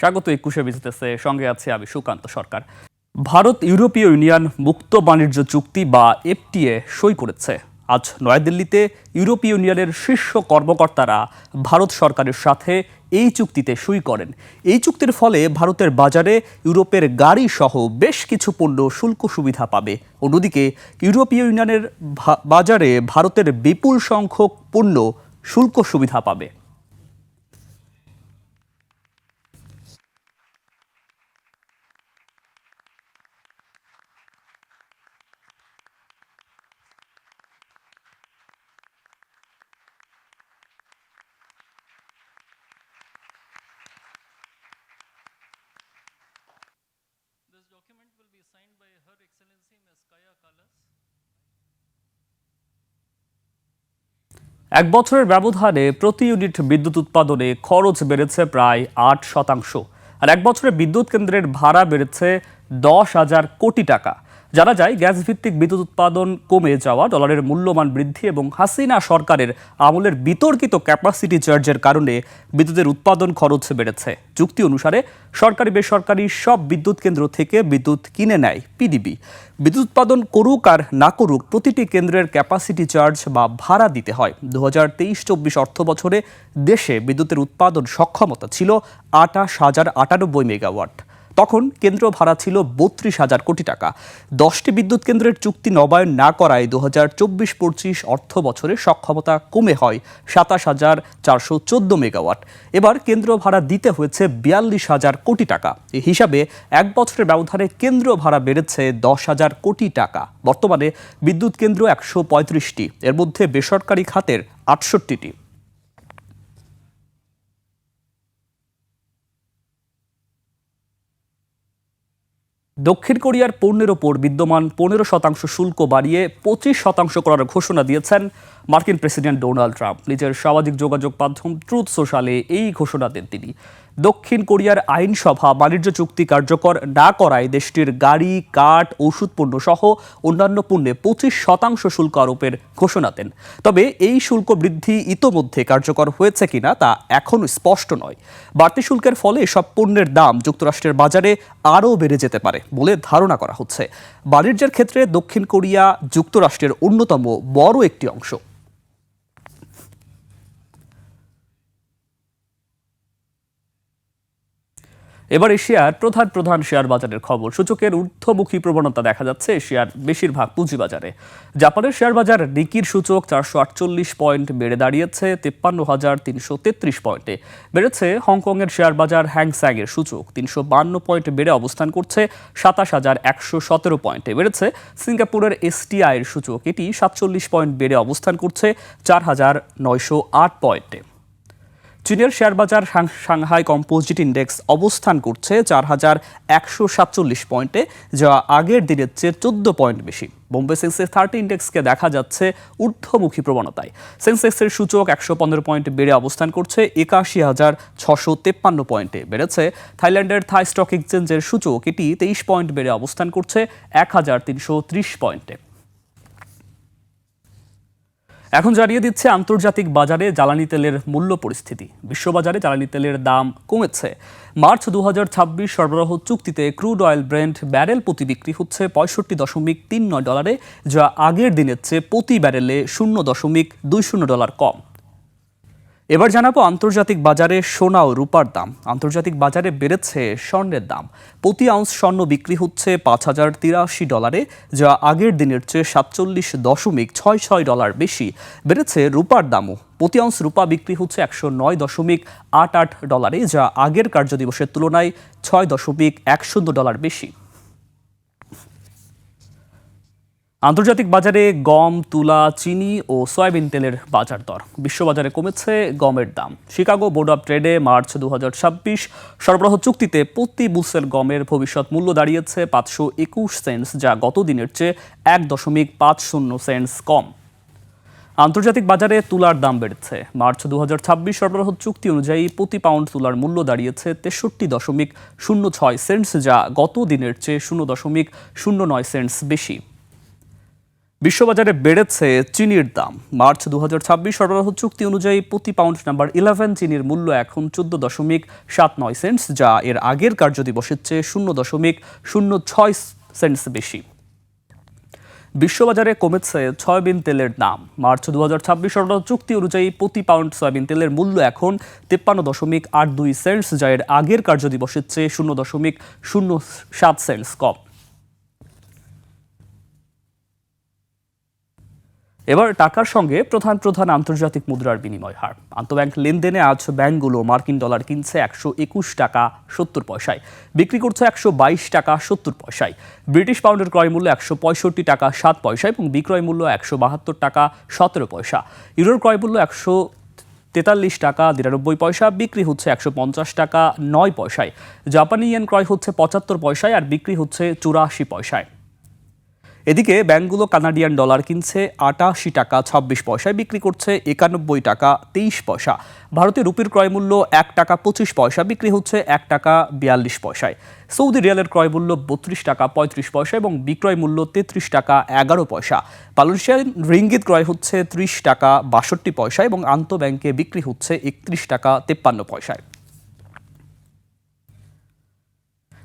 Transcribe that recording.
স্বাগত একুশে বিজিতেছে সঙ্গে আছে আমি সুকান্ত সরকার। ভারত ইউরোপীয় ইউনিয়ন মুক্ত বাণিজ্য চুক্তি বা এফটিএ সই করেছে। আজ নয়াদিল্লিতে ইউরোপীয় ইউনিয়নের শীর্ষ কর্মকর্তারা ভারত সরকারের সাথে এই চুক্তিতে সই করেন। এই চুক্তির ফলে ভারতের বাজারে ইউরোপের গাড়ি সহ বেশ কিছু পণ্য শুল্ক সুবিধা পাবে। অন্যদিকে ইউরোপীয় ইউনিয়নের বাজারে ভারতের বিপুল সংখ্যক পণ্য শুল্ক সুবিধা পাবে। এক বছরের ব্যবধানে প্রতি ইউনিট বিদ্যুৎ উৎপাদনে খরচ বেড়েছে প্রায় আট শতাংশ। আর এক বছরে বিদ্যুৎ কেন্দ্রের ভাড়া বেড়েছে দশ হাজার কোটি টাকা। জানা যায় গ্যাস ভিত্তিক বিদ্যুৎ উৎপাদন কমে যাওয়া, ডলারের মূল্যমান বৃদ্ধি এবং হাসিনা সরকারের আমলের বিতর্কিত ক্যাপাসিটি চার্জের কারণে বিদ্যুতের উৎপাদন খরচ বেড়েছে। চুক্তি অনুসারে, সরকারি বেসরকারি সব বিদ্যুৎ কেন্দ্র থেকে বিদ্যুৎ কিনে নেয় পিডিবি বিদ্যুৎ উৎপাদন করুক আর না করুক, প্রতিটি কেন্দ্রের ক্যাপাসিটি চার্জ বা ভাড়া দিতে হয়। দু হাজার তেইশ চব্বিশ অর্থ বছরে দেশে বিদ্যুতের উৎপাদন সক্ষমতা ছিল আটাশ হাজার আটানব্বই মেগাওয়াট। তখন কেন্দ্র ভাড়া ছিল বত্রিশ হাজার কোটি টাকা। দশটি বিদ্যুৎ কেন্দ্রের চুক্তি নবায়ন না করায় দু হাজার চব্বিশ পঁচিশ অর্থ বছরে সক্ষমতা কমে হয় সাতাশ হাজার চারশো চোদ্দ মেগাওয়াট। এবার কেন্দ্র ভাড়া দিতে হয়েছে বিয়াল্লিশ হাজার কোটি টাকা। এই হিসাবে এক বছরের ব্যবধানে কেন্দ্র ভাড়া বেড়েছে দশ হাজার কোটি টাকা। বর্তমানে বিদ্যুৎ কেন্দ্র একশো পঁয়ত্রিশটি, এর মধ্যে বেসরকারি খাতের আটষট্টিটি। দক্ষিণ কোরিয়ার পণ্যের ওপর বিদ্যমান পনেরো শতাংশ শুল্ক বাড়িয়ে পঁচিশ শতাংশ করার ঘোষণা দিয়েছেন মার্কিন প্রেসিডেন্ট ডোনাল্ড ট্রাম্প। নিজের সামাজিক যোগাযোগ মাধ্যম ট্রুথ সোশ্যালে এই ঘোষণা দেন তিনি। দক্ষিণ কোরিয়ার আইনসভা বাণিজ্য চুক্তি কার্যকর না করায় দেশটির গাড়ি, কাঠ ওষুধ পণ্য সহ অন্যান্য পণ্যে পঁচিশ শতাংশ শুল্ক আরোপের ঘোষণা দেন। তবে এই শুল্ক বৃদ্ধি ইতোমধ্যে কার্যকর হয়েছে কিনা তা এখনও স্পষ্ট নয়। বাড়তি শুল্কের ফলে সব পণ্যের দাম যুক্তরাষ্ট্রের বাজারে আরও বেড়ে যেতে পারে বলে ধারণা করা হচ্ছে। বাণিজ্যের ক্ষেত্রে দক্ষিণ কোরিয়া যুক্তরাষ্ট্রের অন্যতম বড় একটি অংশ। এবার এশিয়ার প্রধান প্রধান শেয়ার বাজারের খবর। সূচকের ঊর্ধ্বমুখী প্রবণতা দেখা যাচ্ছে এশিয়ার বেশিরভাগ পুঁজিবাজারে। জাপানের শেয়ার বাজার নিকির সূচক চারশো আটচল্লিশ পয়েন্ট বেড়ে দাঁড়িয়েছে, তেপ্পান্ন হাজার তিনশো তেত্রিশ পয়েন্টে। বেড়েছে হংকংয়ের শেয়ার বাজার হ্যাংস্যাং এর সূচক, তিনশো বান্ন পয়েন্ট বেড়ে অবস্থান করছে সাতাশ হাজার একশো সতেরো পয়েন্টে। বেড়েছে সিঙ্গাপুরের এসটিআই এর সূচক, এটি সাতচল্লিশ পয়েন্ট বেড়ে অবস্থান করছে চার হাজার নয়শো আট পয়েন্টে। চীনের শেয়ার বাজার সাং- সাংহাই কম্পোজিট ইন্ডেক্স অবস্থান করছে চার হাজার একশো সাতচল্লিশ পয়েন্টে, যা আগের দিনের চেয়ে চোদ্দ পয়েন্ট বেশি। বোম্বে সেন্সেক্স থার্টি ইন্ডেক্সকে দেখা যাচ্ছে ঊর্ধ্বমুখী প্রবণতায়। সেন্সেক্সের সূচক একশো পনেরো পয়েন্ট বেড়ে অবস্থান করছে একাশি হাজার ছশো তেপ্পান্ন পয়েন্টে বেড়েছে। থাইল্যান্ডের থাই স্টক এক্সচেঞ্জের সূচক এটি তেইশ পয়েন্ট বেড়ে অবস্থান করছে এক হাজার তিনশো ত্রিশ পয়েন্টে। এখন জানিয়ে দিচ্ছে আন্তর্জাতিক বাজারে জ্বালানি তেলের মূল্য পরিস্থিতি। বিশ্ববাজারে জ্বালানি তেলের দাম কমেছে। মার্চ দু হাজার ছাব্বিশ সরবরাহ চুক্তিতে ক্রুড অয়েল ব্র্যান্ড ব্যারেল প্রতি বিক্রি হচ্ছে পঁয়ষট্টি দশমিক তিন নয় ডলারে, যা আগের দিনের চেয়ে প্রতি ব্যারেলে শূন্য দশমিক দুই শূন্য ডলার কম। এবার জানাব আন্তর্জাতিক বাজারে সোনা ও রূপার দাম। আন্তর্জাতিক বাজারে বেড়েছে স্বর্ণের দাম। প্রতি আউন্স স্বর্ণ বিক্রি হচ্ছে পাঁচ হাজার তিরাশি ডলারে, যা আগের দিনের চেয়ে সাতচল্লিশ দশমিক ছয় ছয় ডলার বেশি। বেড়েছে রূপার দামও। প্রতি আউন্স রূপা বিক্রি হচ্ছে একশো নয় দশমিক আট আট ডলারে, যা আগের কার্যদিবসের তুলনায় ছয় দশমিক এক শূন্য ডলার বেশি। আন্তর্জাতিক বাজারে গম, তুলা, চিনি ও সয়াবিন তেলের বাজার দর। বিশ্ববাজারে কমেছে গমের দাম। শিকাগো বোর্ড অব ট্রেডে মার্চ দু হাজার ছাব্বিশ সরবরাহ চুক্তিতে প্রতি বুসের গমের ভবিষ্যৎ মূল্য দাঁড়িয়েছে পাঁচশো একুশ সেন্টস, যা গত দিনের চেয়ে এক দশমিক পাঁচ শূন্য সেন্টস কম। আন্তর্জাতিক বাজারে তুলার দাম বেড়েছে। মার্চ দু হাজার ছাব্বিশ সরবরাহ চুক্তি অনুযায়ী প্রতি পাউন্ড তুলার মূল্য দাঁড়িয়েছে তেষট্টি দশমিক শূন্য ছয় সেন্টস, যা গত দিনের চেয়ে শূন্য দশমিক শূন্য নয় সেন্টস বেশি। বিশ্ববাজারে বেড়েছে চিনির দাম। মার্চ দু হাজার সরবরাহ চুক্তি অনুযায়ী প্রতি পাউন্ড নাম্বার ইলেভেন চিনির মূল্য এখন চোদ্দ দশমিক সাত নয় সেন্টস, যা এর আগের কার্যদিবসের চেয়ে শূন্য দশমিক শূন্য ছয় সেন্টস বেশি। বিশ্ববাজারে কমেছে সয়াবিন তেলের দাম। মার্চ দু হাজার সরবরাহ চুক্তি অনুযায়ী প্রতি পাউন্ড সয়াবিন তেলের মূল্য এখন তেপ্পান্ন দশমিক আট দুই সেন্টস, যা এর আগের কার্যদিবসের চেয়ে শূন্য দশমিক শূন্য সাত সেন্টস কম। এবার টাকার সঙ্গে প্রধান প্রধান আন্তর্জাতিক মুদ্রার বিনিময় হার। আন্তঃব্যাংক লেনদেনে আজ ব্যাংকগুলো মার্কিন ডলার কিনছে একশো একুশ টাকা সত্তর পয়সায়, বিক্রি করছে একশো বাইশ টাকা সত্তর পয়সায়। ব্রিটিশ পাউন্ডের ক্রয় মূল্য একশো পঁয়ষট্টি টাকা সাত পয়সা এবং বিক্রয় মূল্য একশো বাহাত্তর টাকা সতেরো পয়সা। ইউরোর ক্রয় মূল্য একশো তেতাল্লিশ টাকা নিরানব্বই পয়সা, বিক্রি হচ্ছে একশো পঞ্চাশ টাকা নয় পয়সায়। জাপানি ইয়েন ক্রয় হচ্ছে পঁচাত্তর পয়সায় আর বিক্রি হচ্ছে চুরাশি পয়সায়। এদিকে ব্যাংকগুলো কানাডিয়ান ডলার কিনছে আটাশি টাকা ছাব্বিশ পয়সায়, বিক্রি করছে একানব্বই টাকা তেইশ পয়সা। ভারতীয় রুপির ক্রয় মূল্য এক টাকা পঁচিশ পয়সা, বিক্রি হচ্ছে এক টাকা বিয়াল্লিশ পয়সায়। সৌদি রিয়ালের ক্রয় মূল্য বত্রিশ টাকা পঁয়ত্রিশ পয়সা এবং বিক্রয় মূল্য তেত্রিশ টাকা এগারো পয়সা। মালয়েশিয়ান রিঙ্গিত ক্রয় হচ্ছে ত্রিশ টাকা বাষট্টি পয়সা এবং আন্তঃব্যাংকে বিক্রি হচ্ছে একত্রিশ টাকা তেপ্পান্ন পয়সায়।